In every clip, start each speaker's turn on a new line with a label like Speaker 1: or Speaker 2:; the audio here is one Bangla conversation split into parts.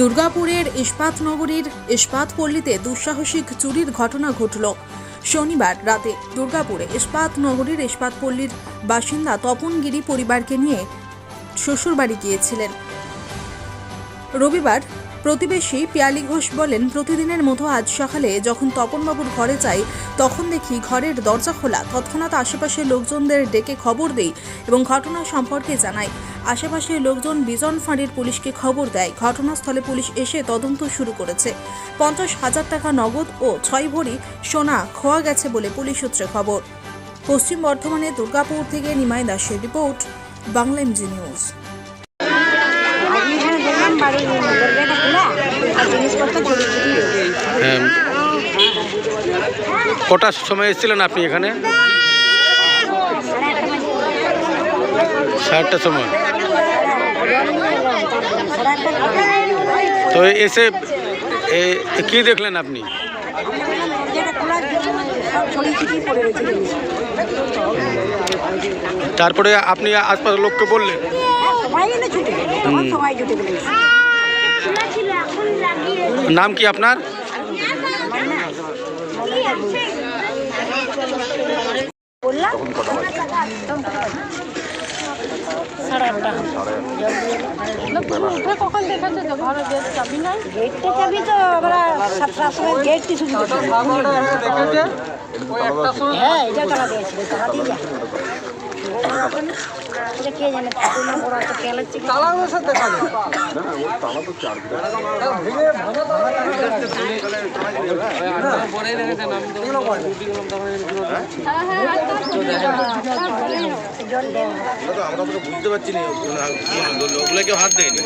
Speaker 1: দুর্গাপুরের ইস্পাত নগরীর ইস্পাত পল্লীতে দুঃসাহসিক চুরির ঘটনা ঘটল। শনিবার রাতে দুর্গাপুরে ইস্পাত নগরীর ইস্পাত পল্লীর বাসিন্দা তপনগিরি পরিবারকে নিয়ে শ্বশুরবাড়ি গিয়েছিলেন। রবিবার প্রতিবেশী পিয়ালি ঘোষ বলেন, প্রতিদিনের মতো আজ সকালে যখন তপনবাবুর ঘরে যাই, তখন দেখি ঘরের দরজা খোলা। তৎক্ষণাৎ আশেপাশের লোকজনদের ডেকে খবর দেই এবং ঘটনা সম্পর্কে জানাই। আশেপাশের লোকজন বিজন ফাঁড়ির পুলিশকে খবর দেয়। ঘটনাস্থলে পুলিশ এসে তদন্ত শুরু করেছে। পঞ্চাশ হাজার টাকা নগদ ও ছয় ভরি সোনা খোয়া গেছে বলে পুলিশ সূত্রে খবর। পশ্চিম বর্ধমানে দুর্গাপুর থেকে নিমাই দাসের রিপোর্ট বাংলা এমজি নিউজ।
Speaker 2: হ্যাঁ। কটার সময় এসেছিলেন আপনি এখানে? সাতটার সময়।
Speaker 3: ছড়িয়ে ছিটিয়ে পড়ে রয়েছে জিনিস।
Speaker 2: তারপরে আপনি আশপাশের লোককে বললেন
Speaker 3: হ্যাঁ, সবাই এলে ছুটে গেল তখন সবাই জুটে গেলে
Speaker 2: নাম কি আপনার
Speaker 3: বললাম সাড়ে আটটা
Speaker 4: কখন দেখেছে যে ঘরে গেট চাবি নাই?
Speaker 3: গেটটা চাবি তো আমরা সাতটার সময় শুধু হ্যাঁ এটা তালা দিয়েছিল দিয়ে
Speaker 5: আমরা তো বুঝতে পারছি না ওগুলো কেউ হাত দেয়নি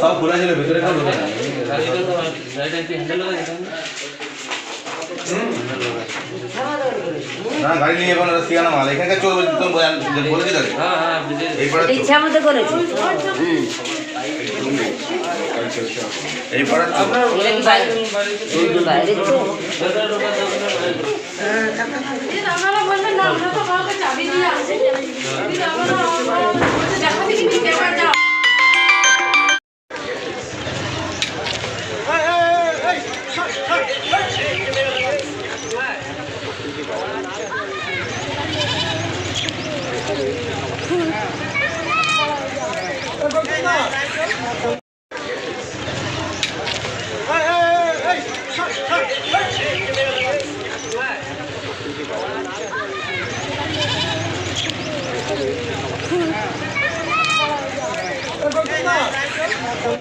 Speaker 5: সব খোলা ছিল ভেতরে ঢোকে গাড়ি নিয়ে এখন সিয়ানা মাল। এখানে চোর তুমি বলেছি তাকে এই পাড়ার
Speaker 3: ইচ্ছা মতো করেছি।
Speaker 5: এই পাড়ার চোর।
Speaker 4: আপনারা বলবেন না আমরা তো কাউকে চাবি দিয়ে আসি